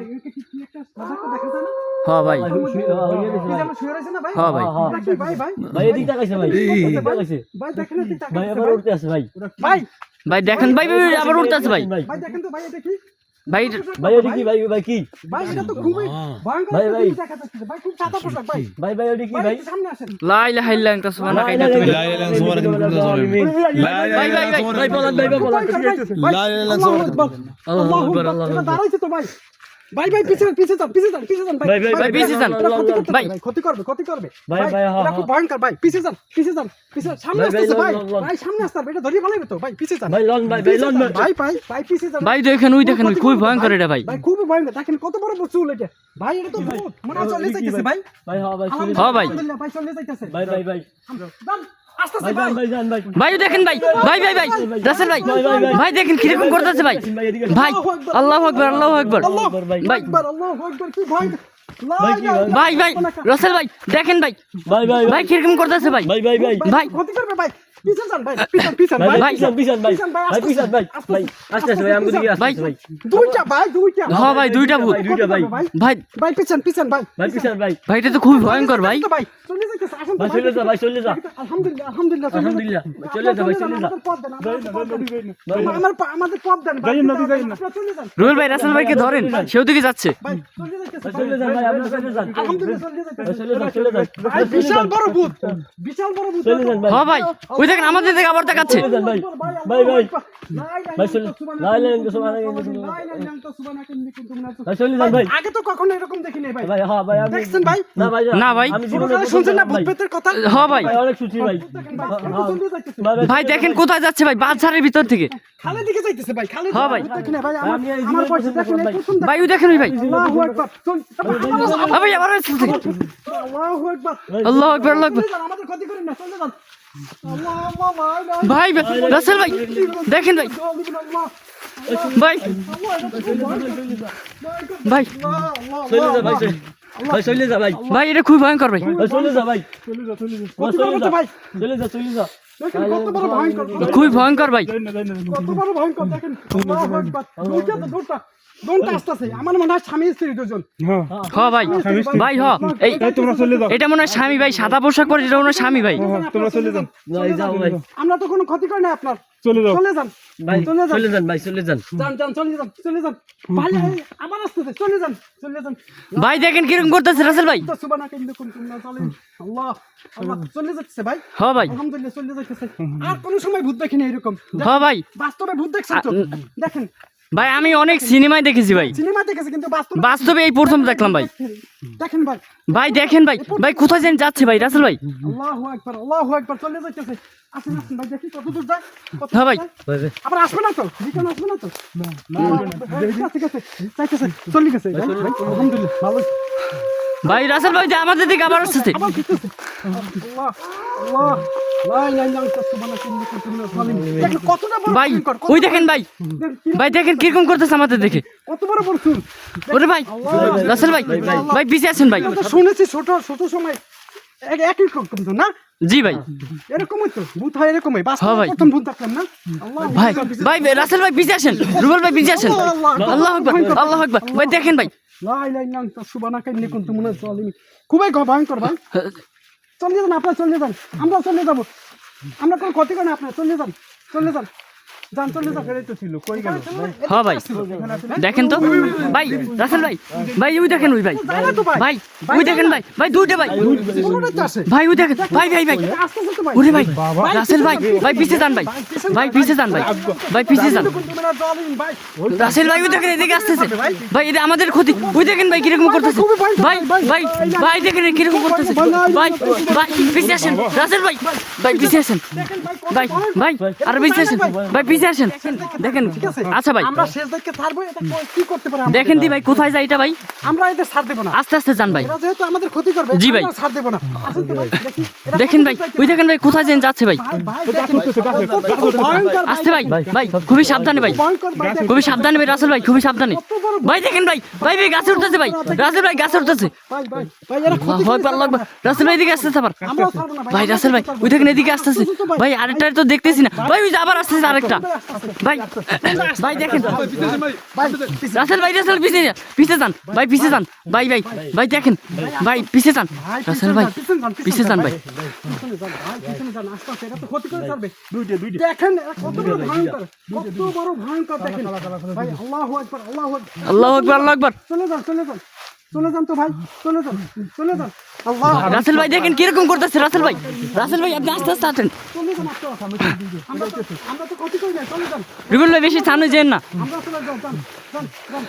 ভাই এটা কি কি একটা সাদা কা দেখা যায় না হ্যাঁ ভাই হ্যাঁ ভাই ভাই ভাই ভাই এদিক তাকাইছে ভাই এদিক তাকাইছে ভাই দেখেন এদিক তাকাইছে ভাই আবার উঠতে আছে ভাই ভাই ভাই দেখেন ভাই আবার উঠতে আছে ভাই ভাই দেখেন তো ভাই এটা কি ভাই ভাই এটা কি ভাই ভাই কি ভাই এটা তো খুবই ভয়ঙ্কর ভাই ভাই ভাই খুব সাদা পোশাক ভাই ভাই ভাই এটা কি ভাই সামনে আসেন লা ইলাহা ইল্লা আনতা সুবহানাকা ইন্না তুমি লা ইলাহা সুবহানাকা ইন্না তুমি লা ইলাহা সুবহানাকা ইন্না তুমি লা ইলাহা সুবহানাকা ইন্না তুমি লা ইলাহা সুবহানাকা ইন্না তুমি লা ইলাহা সুবহানাকা ইন্না তুমি লা ইলাহা সুবহানাকা ইন্না তুমি লা ইলাহা সুবহানাকা ইন্না তুমি লা ইলাহা সুবহানাকা ইন্না তুমি লা ইলাহা সুবহানাকা ইন্না তুমি লা ভাই ভাই পিছনে পিছে যান পিছে যান পিছে যান ভাই ভাই, ভাই, ভাই, পিছে যান। ভাই। ক্ষতি করবে ক্ষতি করবে ভাই, ভাই, হ্যাঁ, এটা খুব হ্যাঁ। ভয়ঙ্কর ভাই পিছে যান পিছে যান পিছে সামনে আসতেছে ভাই। ভাই সামনে আসতে এটা ধরিয়ে ফেলাইবে তো ভাই পিছে যান ভাই লন ভাই ভাই লন ভাই ভাই ভাই পিছে যান ভাই দেখেন ওই দেখেন খুবই ভয়ঙ্কর এটা ভাই ভাই খুবই ভয়ঙ্কর দেখেন কত বড় চুল এটা ভাই এটা তো ভূত মনে হয় চলে যাইতেছে ভাই ভাই হ্যাঁ ভাই হ্যাঁ, ভাই। ভাই চলে যাইতেছে ভাই ভাই ভাই যান, ভাই দেখেন ভাই ভাই ভাই ভাই রাসেল ভাই ভাই, দেখেন কীরকম করতেছে ভাই ভাই আল্লাহ আকবার আল্লাহু আকবার আল্লাহ আকবর ভাই ভাই, ভাই রাসেল ভাই দেখেন ভাই ভাই ভাই ভাই কীরকম করতেছে ভাই ভাই ভাই ভাই পিছন যান ভাই পিছন পিছন ভাই ভাই ভাই পিছন পিছন ভাই ভাই, ভাই পিছন ভাই ভাই আস্তে আস্তে ভাই আমাকে দিকে ভাই। দুইটা ভাই দুইটা হ্যাঁ ভাই দুইটা ভূত দুইটা ভাই ভাই ভাই পিছন পিছন ভাই ভাই পিছন ভাই ভাই এটা তো খুবই ভয়ঙ্কর ভাই তো ভাই চলে যাইতেছে আসেন ভাই চলে যা ভাই চলে যা আলহামদুলিল্লাহ আলহামদুলিল্লাহ আলহামদুলিল্লাহ, চলে যা ভাই, চলে যা। আমাদের আমাদের পথ দেন। ভাই, আমার পা- আমাদের পথ দেন ভাই, আপনারা চলে যান রুবেল ভাই রাসেল ভাইকে ধরেন সেও দিকে যাচ্ছে ভাই চলে যাইতেছে ভাই চলে যান ভাই আপনি চলে যান আলহামদুলিল্লাহ চলে ভাই চলে যান চলে যান বিশাল বড় ভূত বিশাল বড় ভূত চলে যান ভাই হ্যাঁ ভাই ওই দেখেন আমাদের দিকে আবার দেখাচ্ছে ভাই আগে তো কখনো এরকম হ্যাঁ দেখছেন না ভাই ভাই। আমি জীবনে কোনোদিনও শুনছেন না ভূত কথা হ্যাঁ ভাই ভাই অনেক সুচি ভাই দেখেন ভাই, কোথায় যাচ্ছে ভাই বাজারের ভিতর থেকে খালের দিকে যাইতেছে ভাই খালের হ্যাঁ আমার পয়সা দেখেন করি এই প্রথম ভাই ওই দেখেন ভাই আল্লাহু আকবার ভাই আবার আল্লাহু আকবার আল্লাহ আকবার আল্লাহ আকবার চলে যান, আমাদের ক্ষতি করেন না চলে যান আল্লাহ আল্লাহ আল্লাহ ভাই ভাই, রাসেল ভাই দেখেন ভাই। ভাই ভাই। ভাই চলে- যা ভাই। ভাই এটা খুবই ভয়ঙ্কর ভাই। চলে যা ভাই। চলে যা চলে যা। চলে যা চলে ভয়ঙ্কর খুবই ভয়ঙ্কর ভাই। কত বড় ভয়ঙ্কর দেখেন। আল্লাহু আকবার দুইটা তো দুটা দুটা আসতেছে। আমার মনে হয় স্বামী স্ত্রী দুজন। হ ভাই। ভাই হ এই এটা মনে হয় স্বামী ভাই। সাদা পোশাক পরে এটা মনে হয় স্বামী ভাই। তোমরা চলে ভাই। যাও ভাই। আমরা তো কোনো ক্ষতি করি না আপনার। চলে যাও। চলে যান। ভাই চলে যান। চলে যান ভাই চলে যান। যান যান চলে যান চলে যান। ভাই এই, আবার আসতেছে চলে যান চলে যান। ভাই দেখেন কীরকম করতেছে রাসেল ভাই। তো সুবহানা কিন্তু কোন কোন চলে আল্লাহ আল্লাহ চলে যাচ্ছে ভাই। হ ভাই। আলহামদুলিল্লাহ চলে যাচ্ছে আর কোন সময় ভূত দেখিনি এরকম। হ ভাই। বাস্তবে ভূত দেখছেন তো? দেখেন। ভাই আমি অনেক সিনেমায় দেখেছি ভাই। সিনেমা দেখেছি কিন্তু বাস্তবে বাস্তবে এই প্রথম দেখলাম ভাই। দেখেন ভাই। ভাই দেখেন ভাই। ভাই কোথায় যেন যাচ্ছে ভাই রাসেল ভাই? আল্লাহু আকবার আল্লাহু আকবার চলে যাচ্ছে ভাই রাসেল ভাই যে আমাদের দিকে আবার বড় ভাই ওই দেখেন ভাই। ভাই দেখেন কীরকম করতেছে আমাদের দেখে কত বড় ওরে ভাই রাসেল ভাই ভাই পিছিয়ে আছেন ভাই। শুনেছি ছোট ছোট সময় একই রকম তো না? জি ভাই। এরকমই তো ভূত হয় এরকমই বাস্তবে ভাই। প্রথম ভূত দেখলাম না? আল্লাহ ভাই ভাই রাসেল ভাই পিছিয়ে আসেন। রুবেল ভাই পিছিয়ে আসেন। আল্লাহ আকবার আল্লাহ আকবার। ভাই দেখেন ভাই। লা ইলাহা ইল্লা আনতা সুবহানাকা ইন্নী কুনতু মিনাজ জালিমিন খুবই গ- ভয়ঙ্কর ভাই। চলে যান আপনারা চলে যান। আমরা চলে যাব। আমরা কোনো ক্ষতি করি না আপনার চলে যান। চলে যান। হ্যাঁ ভাই। দেখেন তো। ভাই, রাসেল ভাই। ভাই, ওই দেখেন ওই ভাই। ভাই, ওই দেখেন ভাই। ভাই, দুইটা ভাই। ভাই, ওই দেখেন। ভাই ভাই ভাই। ওরে ভাই, রাসেল ভাই। ভাই পিছিয়ে যান ভাই। ভাই পিছিয়ে যান ভাই। ভাই পিছিয়ে যান। রাসেল ভাই, ওই দেখেন, এদিকে আসতেছে। ভাই এটা আমাদের ক্ষতি। ওই দেখেন ভাই, কীরকম করতেছে। ভাই ভাই ভাই, দেখেন কীরকম করতেছে। ভাই ভাই পিছিয়ে আসেন। রাসেল ভাই ভাই পিছিয়ে আসেন। ভাই ভাই, আর পিছিয়ে আসেন। ভাই আসেন। দেখেন আচ্ছা ভাই। আমরা শেষ দেখে ছাড়বো এটা কি করতে পারে? দেখেন দি ভাই কোথায় যায় এটা ভাই? আমরা এদের ছাড় দেবো না। আস্তে আস্তে যান ভাই। এরা যেহেতু আমাদের ক্ষতি করবে জি ভাই। ছাড় দেবো না। দেখেন ভাই ওই দেখেন ভাই কোথায় যেন যাচ্ছে ভাই। ভাই, ভাই, আসতে খুবই সাবধানে ভাই। খুবই সাবধানে ভাই রাসেল ভাই খুবই সাবধানে। ভাই দেখেন ভাই ভাই ভাই গাছে উঠতেছে ভাই। রাসেল ভাই গাছে উঠতেছে। রাসেল ভাই এদিকে আসতেছে আবার। আমরাও ছাড়বো না, ভাই রাসেল ভাই ওই দেখেন এদিকে আসতেছে। ভাই। আরেকটা তো দেখতেছি না। ভাই ওই যে আবার আসতেছে আরেকটা। ভাই ভাই দেখেন। রাসেল ভাই রাসেল পিছিয়ে পিছিয়ে যান। ভাই পিছিয়ে যান। ভাই ভাই ভাই দেখেন। ভাই পিছিয়ে যান। রাসেল পিছিয়ে যান আল্লাহ আকবার আল্লাহ আকবার। চলে যান চলে যান। চলে যান তো ভাই চলে যান চলে যান। আল্লাহ। রাসেল ভাই দেখেন কীরকম করতেছে রাসেল ভাই। রাসেল ভাই আপনি আস্তে আস্তে আসেন চলে যান আস্তে আস্তে। আমরা তো আমরা তো ক্ষতি করে যাই চলে যান। রুবেল ভাই বেশি সামনে যেন না। আমরা চলে যান যান যান যান।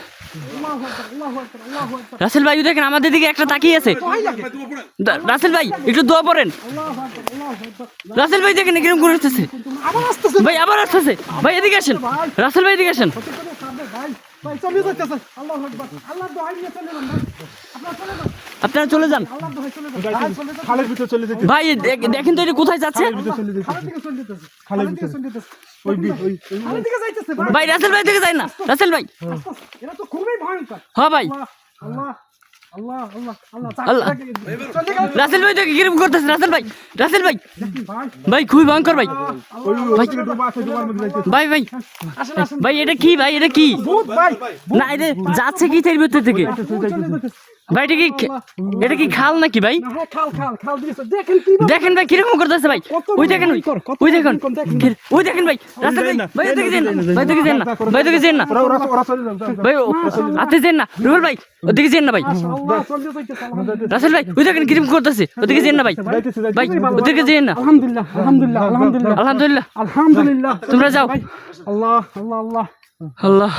রাসেল ভাই দেখেন আমাদের দিকে একটা তাকিয়ে আছে। রাসেল ভাই একটু দোয়া পড়েন। আল্লাহু আকবার আল্লাহু আকবার। রাসেল ভাই দেখেন কীরকম করতেছে আবার আসতেছে। ভাই আবার আসতেছে। ভাই এদিকে আসেন। রাসেল ভাই এদিকে আসেন। করে ভাই ভাই চলে যাচ্ছে। আল্লাহু আকবার। আল্লাহর দোহাই নিয়ে চলে যান আপনারা চলে যান। আপনারা চলে যান। আল্লাহর দোহাই চলে যান। ভাই খালের ভিতর চলে যেতে। ভাই দেখ- দেখেন তো এটা কোথায় যাচ্ছে। খালের দিকে চলে যেতেছে খালের দিকে চলে যেতেছে ওই ওই খালের দিকে যাইতেছে ভাই। ভাই রাসেল ভাই দিকে যায় না। রাসেল ভাই। এটা তো খুবই ভয়ঙ্কর। হ্যাঁ ভাই। আল্লাহ। রাসেল ভাই তোকে কিরম করতেছে? রাসেল ভাই রাসেল ভাই। ভাই। খুবই ভয়ঙ্কর ভাই। ভাই ভাই আসেন আসেন। ভাই এটা কি? ভাই এটা কি? না এটা যাচ্ছে কি এর ভিতর থেকে? ভাই এটা কি এটা কি খাল নাকি ভাই? হ্যাঁ খাল খাল খাল দিয়েছে দেখেন ভাই কীরকম করতেছে ভাই? ওই দেখেন ওই দেখেন ওই দেখেন ভাই ভাই যেন না ভাই যেন না ভাই ওদিকে যেন না। ভাই আপনি যেন না রুবেল ভাই ওদিকে যেন না ভাই। রাসেল ভাই ওই দেখেন কীরকম করতেছে ওদিকে যেন না ভাই। ভাই ওদিকে যেন না। আলহামদুলিল্লাহ আলহামদুলিল্লাহ আলহামদুলিল্লাহ। আলহামদুলিল্লাহ। আলহামদুলিল্লাহ। তোমরা যাও। আল্লাহ আল্লাহ আল্লাহ। আল্লাহ।